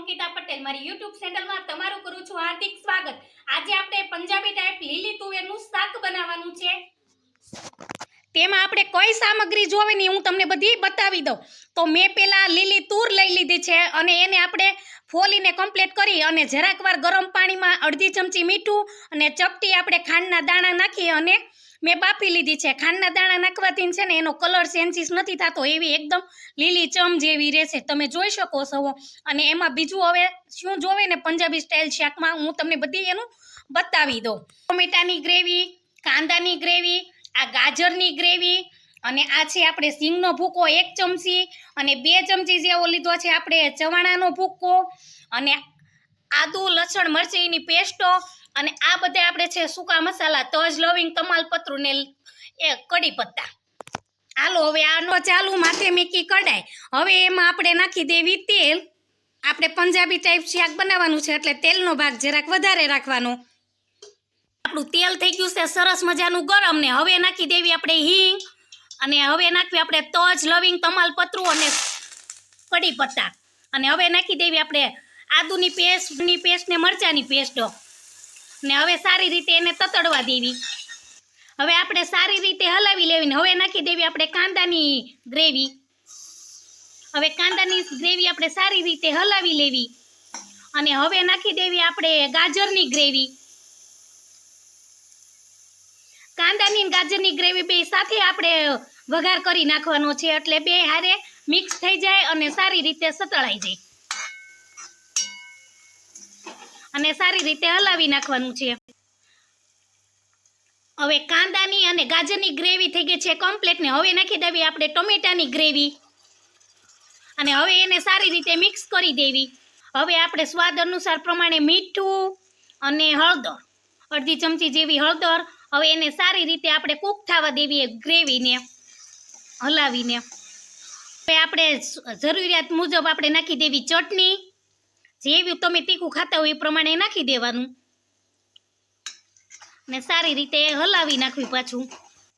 અંકિતા પટેલ, મારી યુટ્યુબ ચેનલમાં તમારું કરું છું હાર્દિક સ્વાગત. આજે આપણે પંજાબી ટાઈપ લીલી તુવેરનું શાક બનાવવાનું છે. તેમાં આપણે કઈ સામગ્રી જોવે ને હું તમને બધી બતાવી દઉં. તો મેં પહેલાં લીલી તુર લઈ લીધી છે અને એને આપણે ફોલીને કમ્પ્લીટ કરી અને જરાક વાર ગરમ પાણીમાં અડધી ચમચી મીઠું અને ચપટી આપણે ખાંડના દાણા નાખી અને મેં બાફી લીધી છે. ખાંડના દાણા નાખવાથી છે ને એનો કલર ચેન્જીસ નથી થતો, એવી એકદમ લીલી ચમ જેવી રહેશે. તમે જોઈ શકો છો. અને એમાં બીજું હવે શું જોવે ને પંજાબી સ્ટાઇલ શાકમાં, હું તમને બધી એનું બતાવી દઉં. ટોમેટાની ગ્રેવી, કાંદાની ગ્રેવી, આ ગાજરની ગ્રેવી, અને આ છે આપણે સિંગનો ભૂકો એક ચમચી, અને બે ચમચી જેવો લીધો છે આપણે ચવાણાનો ભૂકો, અને આદુ, લસણ મરચીની પેસ્ટો અને આ બધા આપણે છે સૂકા મસાલા, તજ, લવિંગ તમાલપત્રું ને એ કડી પત્તા. હાલો, હવે આનો ચાલુ, માથે મેકી કઢાય હવે એમાં આપણે નાખી દેવી તેલ. આપણે પંજાબી ટાઈપ શાક બનાવવાનું છે, એટલે તેલનો ભાગ જરાક વધારે રાખવાનો. આપણું તેલ થઈ ગયું છે સરસ મજાનું ગરમ ને હવે નાખી દેવી આપણે હિંગ. અને હવે નાખવી આપણે તજ, લવિંગ તમાલપત્રું અને કડી પત્તા. અને હવે નાખી દેવી આપણે આદુની પેસ્ટની પેસ્ટ ને મરચાની પેસ્ટ. ને હવે સારી રીતે એને તતડવા દેવી. હવે આપણે સારી રીતે હલાવી લેવી ને હવે નાખી દેવી આપણે કાંદાની ગ્રેવી. હવે કાંદાની ગ્રેવી આપણે સારી રીતે હલાવી લેવી. અને હવે નાખી દેવી આપણે ગાજરની ગ્રેવી. કાંદાની ગાજરની ગ્રેવી બે સાથે આપણે વઘાર કરી નાખવાનો છે એટલે બે હારે મિક્સ થઈ જાય અને સારી રીતે સતળાઈ જાય. અને સારી રીતે હલાવી નાખવાનું છે. હવે કાંદાની અને ગાજરની ગ્રેવી થઈ ગઈ છે કમ્પ્લેટ ને હવે નાખી દેવી આપણે ટમેટાની ગ્રેવી. અને હવે એને સારી રીતે મિક્સ કરી દેવી. હવે આપણે સ્વાદ અનુસાર પ્રમાણે મીઠું અને હળદર, અડધી ચમચી જેવી હળદર, હવે એને સારી રીતે આપણે કૂક થવા દેવી એ ગ્રેવીને, હલાવીને. હવે આપણે જરૂરિયાત મુજબ આપણે નાખી દેવી ચટણી. જેવી તમે તીખું ખાતા હોય એ પ્રમાણે નાખી દેવાનું. ને સારી રીતે હલાવી નાખવી પાછું.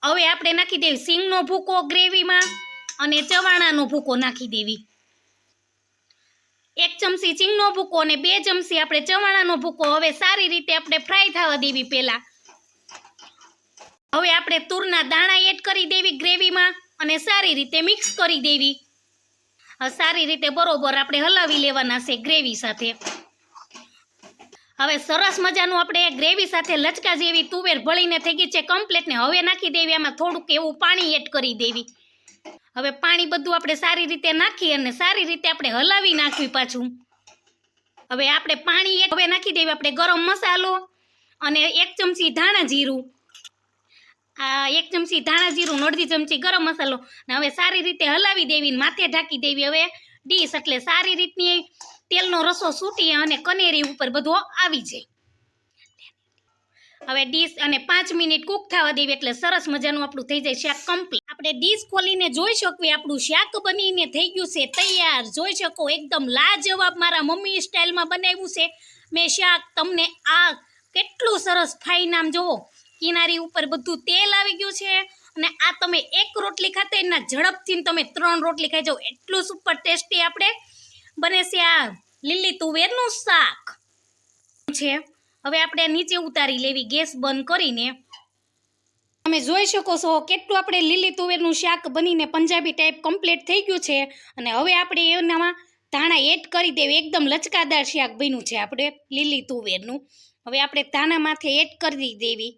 હવે આપણે નાખી દેવી સિંગનો ભૂકો ગ્રેવીમાં અને ચવાણાનો ભૂકો નાખી દેવી. એક ચમચી સિંગનો ભૂકો અને બે ચમચી આપણે ચવાણાનો ભૂકો હવે સારી રીતે આપણે ફ્રાય થવા દેવી પહેલાં. હવે આપણે તુરના દાણા એડ કરી દેવી ગ્રેવીમાં અને સારી રીતે મિક્સ કરી દેવી. સારી રીતે બરોબર આપણે હલાવી લેવાના છે ગ્રેવી સાથે. હવે સરસ મજાનું આપણે ગ્રેવી સાથે લચકા જેવી તુવેર ભળીને થઈ ગઈ છે કમ્પ્લેટ ને હવે નાખી દેવી, આમાં થોડુંક એવું પાણી એડ કરી દેવી. હવે પાણી બધું આપણે સારી રીતે નાખી અને સારી રીતે આપણે હલાવી નાખવી પાછું. હવે આપણે પાણી એક હવે નાખી દેવી આપણે ગરમ મસાલો અને એક ચમચી ધાણા જીરું. આ એક ચમચી ધાણા જીરું અડધી ચમચી ગરમ મસાલો ને હવે સારી રીતે હલાવી દેવી માથે ઢાંકી દેવી. હવે ડીશ એટલે સારી રીતની તેલનો રસો સૂટી અને કનેરી ઉપર બધો આવી જાય. હવે ડીશ અને પાંચ મિનિટ કૂક થવા દેવી એટલે સરસ મજાનું આપણું થઈ જાય શાક કમ્પ્લીટ આપણે ડીશ ખોલીને જોઈ શકીએ, આપણું શાક બનીને થઈ ગયું છે, તૈયાર. જોઈ શકો, એકદમ લાજવાબ મારા મમ્મી સ્ટાઇલમાં બનાવ્યું છે. મેં શાક તમને આ કેટલું સરસ ફાઈન આમ જોવો કિનારી ઉપર બધું તેલ આવી ગયું છે અને આ તમે એક રોટલી ખાતે એના ઝડપથી તમે ત્રણ રોટલી ખાઈ જાઓ. એટલું સુપર ટેસ્ટી આપણે બને છે આ લીલી તુવેરનું શાક. છે. હવે આપણે નીચે ઉતારી લેવી ગેસ બંધ કરીને. તમે જોઈ શકો છો કેટલું આપણે લીલી તુવેરનું શાક બનીને પંજાબી ટાઈપ કમ્પ્લીટ થઈ ગયું છે અને હવે આપણે એનામાં ધાણા એડ કરી દેવી. એકદમ લચકાદાર શાક બન્યું છે આપણે લીલી તુવેરનું. હવે આપણે ધાણા માથે એડ કરી દેવી.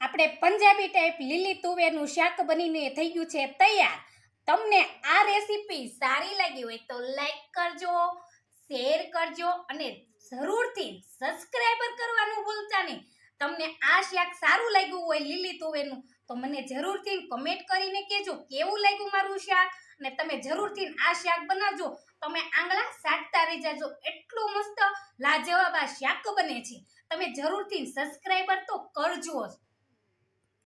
આપણે પંજાબી ટાઈપ લીલી તુવેરનું શાક બનીને થઈ ગયું છે તૈયાર. તમને આ રેસીપી સારી લાગી હોય તો લાઈક કરજો શેર કરજો અને જરૂરથી સબસ્ક્રાઈબર કરવાનું ભૂલતા નહીં. તમને આ શાક સારું લાગ્યું હોય લીલી તુવેરનું, તો મને જરૂરથી કમેન્ટ કરીને કહેજો કેવું લાગ્યું મારું શાક અને તમે જરૂરથી આ શાક બનાવજો. તમે આંગળા સાટતા રહી જાજો, એટલું મસ્ત લાજવાબ આ શાક બને છે. તમે જરૂરથી સબસ્ક્રાઈબર તો કરજો